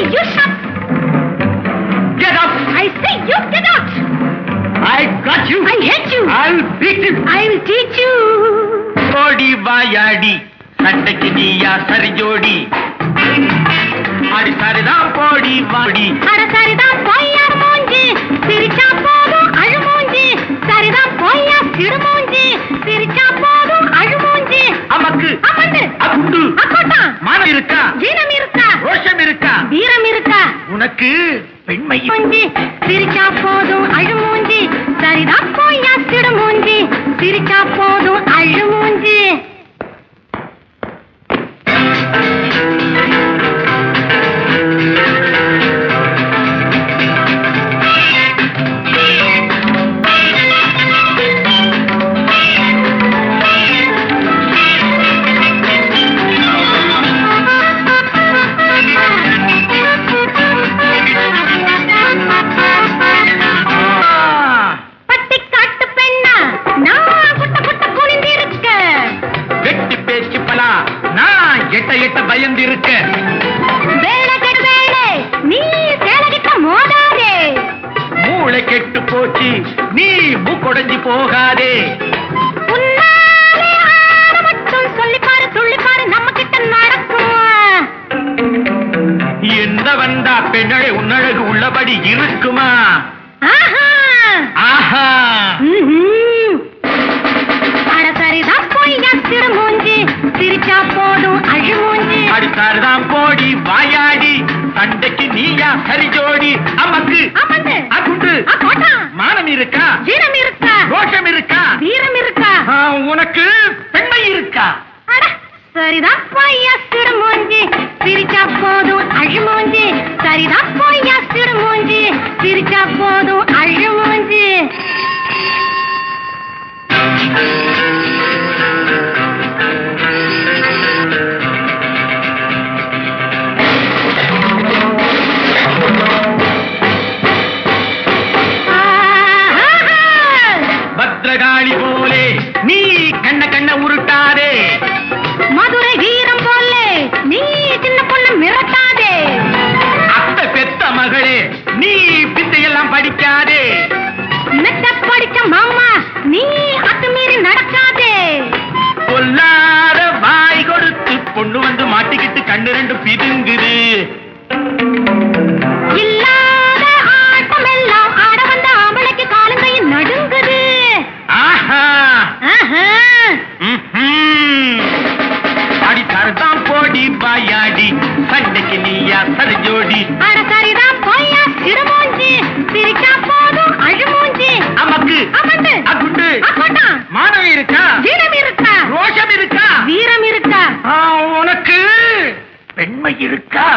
you shut. Get up! I say you get out. I got you! I hate you. I'll beat you! I will teach you. ஓடி வாயாடி சண்டைக்கு நீயா சரி ஜோடி அடி சரிதான் போடி வாடி அட சரிதான் உனக்கு பெண்மை சிரிச்சா போதும் அழுமூஞ்சி சரிதான் பொய்யா மூஞ்சி. சிரிச்சா போதும் அழுமூஞ்சி மோதாதே. மூளை கெட்டு போச்சு. நீ மூக்கொடைஞ்சி போகாதே. எந்த வந்தா பெண்ணழை உன்னழகு உள்ளபடி இருக்குமா? ஆஹா சிரிச்சா போதும் அழு மூஞ்சி. அடித்தாருதான் போடி வாயாடி. சண்டைக்கு நீயா சரி ஜோடி. அமக்கு அமந்து அகுண்டு மானம் இருக்கா? வீரம் இருக்கா? ரோஷம் இருக்கா? வீரம் இருக்கா? ஆ, உனக்கு பெண்மை இருக்கா? சரிதான் பொய்யா சிறு மூஞ்சி. சிரிச்சா போதும் அழு மூஞ்சி. சரிதான் பொய்யா சிறு மூஞ்சி. சிரிச்சா போதும் பத்ரகாளி போலே நீ கண்ண கண்ண உருட்டாதே. மதுரை வீரம் போல நீ சின்ன பொண்ணு மிரட்டாதே. அத்தை பெத்த மகளே நீ பித்தையெல்லாம் படிக்காதே. மெத்த படிச்ச மாமா நீ அத்துமீறி நடக்காதே. கொல்லாத வாய் கொடுத்து பொண்ணு வந்து மாட்டிக்கிட்டு கண்ணு ரெண்டு பிதுங்குது சரி ஜோடி. அட சரிதான் பொய்யா சிறுமூஞ்சி சிரிச்சா போதும் அழுமூஞ்சி. அமக்கு. அமண்டு அகுண்டு அக்கோட்டா மானம் இருக்கா? வீரம் இருக்கா? ரோஷம் இருக்கா? வீரம் இருக்கா? ஆ, உனக்கு. பெண்மை இருக்கா?